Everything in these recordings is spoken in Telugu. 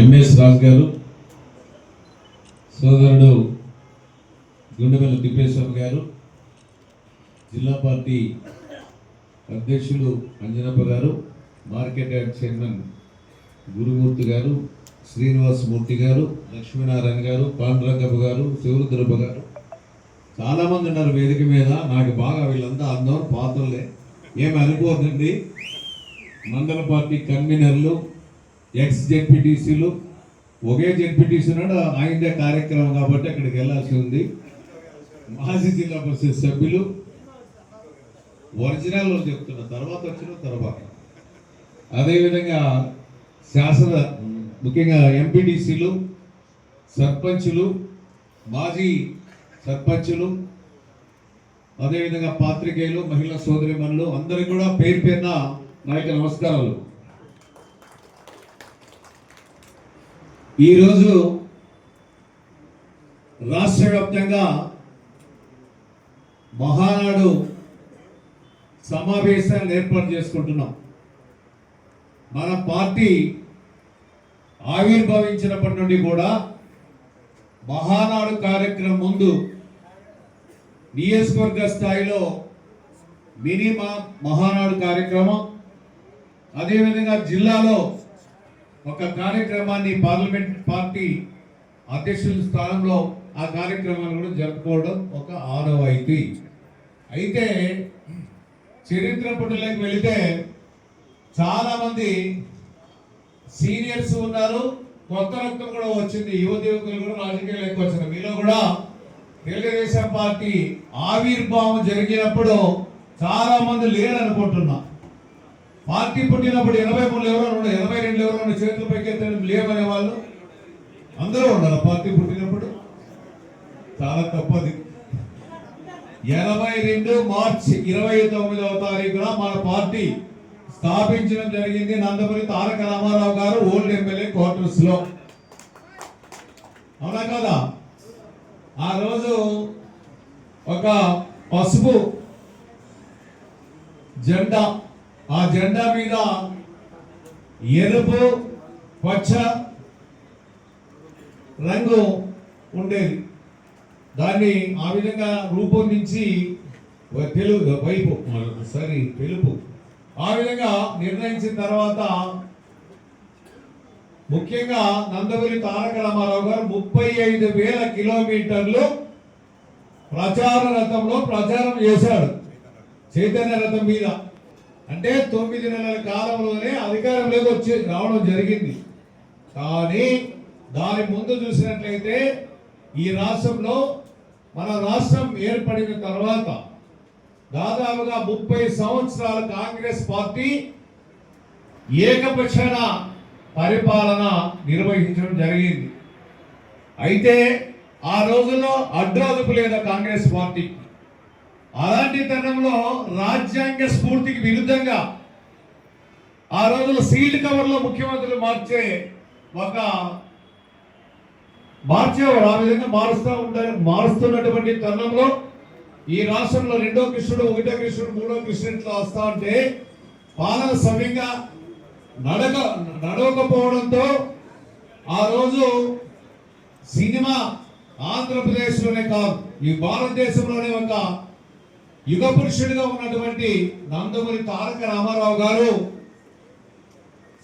ఎంఎస్ రాజు గారు సోదరుడు గుండెవెల్ల తిప్పేశ్వర గారు జిల్లా పార్టీ అధ్యక్షులు అంజనప్ప గారు మార్కెట్ యార్డ్ చైర్మన్ గురుమూర్తి గారు శ్రీనివాస్ మూర్తి గారు లక్ష్మీనారాయణ గారు పాండురంగప్ప గారు శివరుద్రప్ప గారు. చాలామంది ఉన్నారు వేదిక మీద. నాకు బాగా వీళ్ళంతా అందరూ పాత్రలే. ఏమి అనుకోకండి. మండల పార్టీ కన్వీనర్లు ఎక్స్ జెడ్పీటీసీలు ఒకే జెడ్పీటీసీ ఉన్నాడు ఆయనదే కార్యక్రమం కాబట్టి అక్కడికి వెళ్ళాల్సి ఉంది. మాజీ జిల్లా పరిషత్ సభ్యులు ఒరిజినల్ చెప్తున్న తర్వాత వచ్చిన తర్వాత. అదేవిధంగా శాసన ముఖ్యంగా ఎంపీటీసీలు సర్పంచులు మాజీ సర్పంచులు అదేవిధంగా పాత్రికేయులు మహిళా సోదరిమణులు అందరికీ కూడా పేరు పేరున నా యొక్క నమస్కారాలు. ఈరోజు రాష్ట్ర వ్యాప్తంగా మహానాడు సమావేశాన్ని ఏర్పాటు చేసుకుంటున్నాం. మన పార్టీ ఆవిర్భవించినప్పటి నుండి కూడా మహానాడు కార్యక్రమం ముందు నియోజకవర్గ స్థాయిలో మినిమా మహానాడు కార్యక్రమం అదేవిధంగా జిల్లాలో ఒక కార్యక్రమాన్ని పార్లమెంట్ పార్టీ అధ్యక్షుల స్థానంలో ఆ కార్యక్రమాన్ని కూడా జరుపుకోవడం ఒక ఆనవాయితీ. అయితే చరిత్ర పుటలోకి వెళితే చాలామంది సీనియర్స్ ఉన్నారు. కొత్త రక్తం కూడా వచ్చింది. యువత యువకులు కూడా రాజకీయాలకు వచ్చిన మీలో కూడా తెలుగుదేశం పార్టీ ఆవిర్భావం జరిగినప్పుడు చాలామంది లేరనుకుంటున్నా పార్టీ పుట్టినప్పుడు ఎనభై మూడు ఎవరో ఉన్నారు ఎనభై రెండు ఎవరో ఉన్నారు చేతుల పైకి లేవనే వాళ్ళు అందరూ ఉండాలి పార్టీ పుట్టినప్పుడు. చాలా తప్పది. ఎనభై రెండు మార్చి ఇరవై తొమ్మిదవ తారీఖున మన పార్టీ స్థాపించడం జరిగింది నందమూరి తారక రామారావు గారు ఓల్డ్ ఎమ్మెల్యే క్వార్టర్స్లో అవునా కదా? ఆ రోజు ఒక పసుపు జెండా ఆ జెండా మీద ఎరుపు పచ్చ రంగు ఉండేది. దాన్ని ఆ విధంగా రూపొందించి తెలుగు వైపు సారీ తెలుపు. ఆ విధంగా నిర్ణయించిన తర్వాత ముఖ్యంగా నందమూరి తారక రామారావు గారు ముప్పై ఐదు వేల కిలోమీటర్లు ప్రచార రథంలో ప్రచారం చేశాడు. చైతన్య రథం మీద. అంటే తొమ్మిది నెలల కాలంలోనే అధికారంలోకి వచ్చి రావడం జరిగింది. కానీ దాని ముందు చూసినట్లయితే ఈ రాష్ట్రంలో మన రాష్ట్రం ఏర్పడిన తర్వాత దాదాపుగా ముప్పై సంవత్సరాలు కాంగ్రెస్ పార్టీ ఏకపక్షణ పరిపాలన నిర్వహించడం జరిగింది. అయితే ఆ రోజుల్లో అడ్రాదుపు లేదా కాంగ్రెస్ పార్టీ. అలాంటి తరుణంలో రాజ్యాంగ స్ఫూర్తికి విరుద్ధంగా ఆ రోజుల్లో సీల్డ్ కవర్లో ముఖ్యమంత్రులు మార్చే ఒక మార్చేవారు ఆ విధంగా మారుస్తూ ఉంటారు మారుస్తున్నటువంటి తరుణంలో ఈ రాష్ట్రంలో రెండో కృష్ణుడు ఒకటో కృష్ణుడు మూడో కృష్ణుడు ఇట్లా వస్తా ఉంటే పాలన సవ్యంగా నడక నడవకపోవడంతో ఆ రోజు సినిమా ఆంధ్రప్రదేశ్లోనే కాదు ఈ భారతదేశంలోనే ఒక యుగ పురుషుడిగా ఉన్నటువంటి నందమూరి తారక రామారావు గారు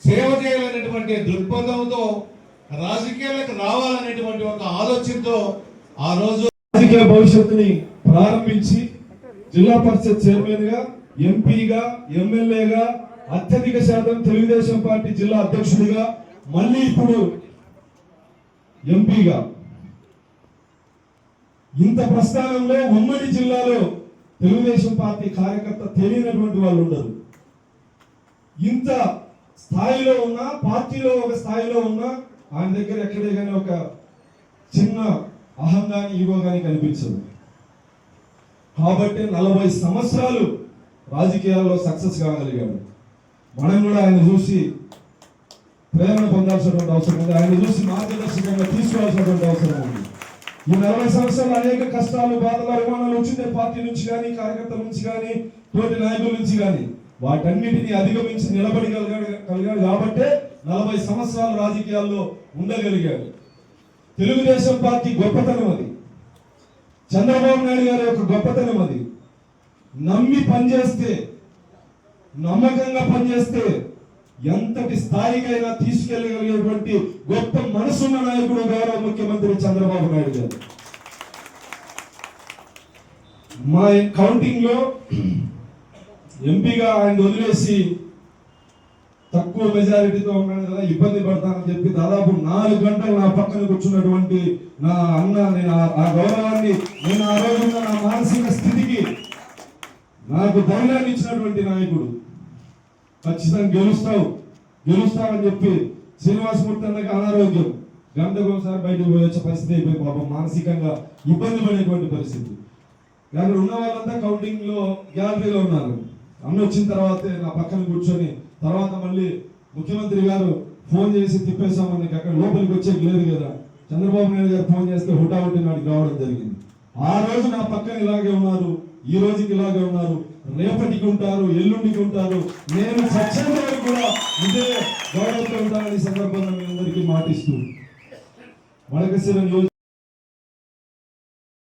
సేవ చేయాలనేటువంటి దృక్పథంతో రాజకీయాలకు రావాలనేటువంటి ఒక ఆలోచనతో ఆ రోజు రాజకీయ భవిష్యత్తుని ప్రారంభించి జిల్లా పరిషత్ చైర్మన్గా ఎంపీగా ఎమ్మెల్యేగా అత్యధిక శాతం తెలుగుదేశం పార్టీ జిల్లా అధ్యక్షుడిగా మళ్ళీ ఇప్పుడు ఎంపీగా. ఇంత ప్రస్థానంలో ఉమ్మడి జిల్లాలో తెలుగుదేశం పార్టీ కార్యకర్త తెలియనటువంటి వాళ్ళు ఉండరు. ఇంత స్థాయిలో ఉన్న పార్టీలో ఒక స్థాయిలో ఉన్న ఆయన దగ్గర ఎక్కడే కానీ ఒక చిన్న అహం కానీ ఈగో కానీ కనిపించదు. కాబట్టి నలభై సంవత్సరాలు రాజకీయాల్లో సక్సెస్ కాగలిగాడు. మనం కూడా ఆయన చూసి ప్రేరణ పొందాల్సినటువంటి అవసరం ఉంది. ఆయన చూసి మార్గదర్శకంగా తీసుకోవాల్సినటువంటి అవసరం ఉంది. ఈ నలభై సంవత్సరాలు అనేక కష్టాలు బాధలు అవమానాలు వచ్చిందే. పార్టీ నుంచి కానీ కార్యకర్తల నుంచి కానీ తోటి నాయకుల నుంచి కానీ వాటన్నిటిని అధిగమించి నిలబడి కలిగాడు కలిగాడు కాబట్టే నలభై సంవత్సరాల రాజకీయాల్లో ఉండగలిగాడు తెలుగుదేశం పార్టీ గొప్పతనం అది. చంద్రబాబు నాయుడు గారి యొక్క గొప్పతనం అది. నమ్మి పనిచేస్తే నమ్మకంగా పనిచేస్తే ఎంతటి స్థాయికైనా తీసుకెళ్ళగలిగేటువంటి గొప్ప మనసున్న నాయకుడు గౌరవ ముఖ్యమంత్రి చంద్రబాబు నాయుడు గారు. మా కౌంటింగ్లో ఎంపీగా ఆయన వదిలేసి తక్కువ మెజారిటీతో ఉన్నాను కదా ఇబ్బంది పడతానని చెప్పి దాదాపు నాలుగు గంటలు నా పక్కన కూర్చున్నటువంటి నా అన్న నేను ఆ- ఆ గౌరవాన్ని నేను ఆ రోజున నా మానసిక స్థితికి నాకు ధైర్యాన్ని ఇచ్చినటువంటి నాయకుడు. ఖచ్చితంగా గెలుస్తావు. గెలుస్తావని చెప్పి శ్రీనివాసమూర్తి అన్నకి అనారోగ్యం. గంటకు సార్ బయటకు పోయి వచ్చే పరిస్థితి అయిపోయి పాపం. మానసికంగా ఇబ్బంది పడేటువంటి పరిస్థితి. అక్కడ ఉన్న వాళ్ళంతా కౌంటింగ్లో గ్యాలరీలో ఉన్నారు. అన్న వచ్చిన తర్వాతే నా పక్కన కూర్చొని తర్వాత మళ్ళీ ముఖ్యమంత్రి గారు ఫోన్ చేసి తిప్పేసాం మనకి అక్కడ లోపలికి వచ్చేకి లేదు కదా. చంద్రబాబు నాయుడు గారు ఫోన్ చేస్తే హుటాహుటి నాటికి రావడం జరిగింది. ఆ రోజు నా పక్కన ఇలాగే ఉన్నారు. ఈ రోజుకి ఇలాగే ఉన్నారు. రేపటికి ఉంటారు ఎల్లుండికి ఉంటారు నేను సత్యంగా కూడా ఇదే గౌరవంతో ఉంటానని సందర్భంగా మీ అందరికీ మాటిస్తూ. మడకశిర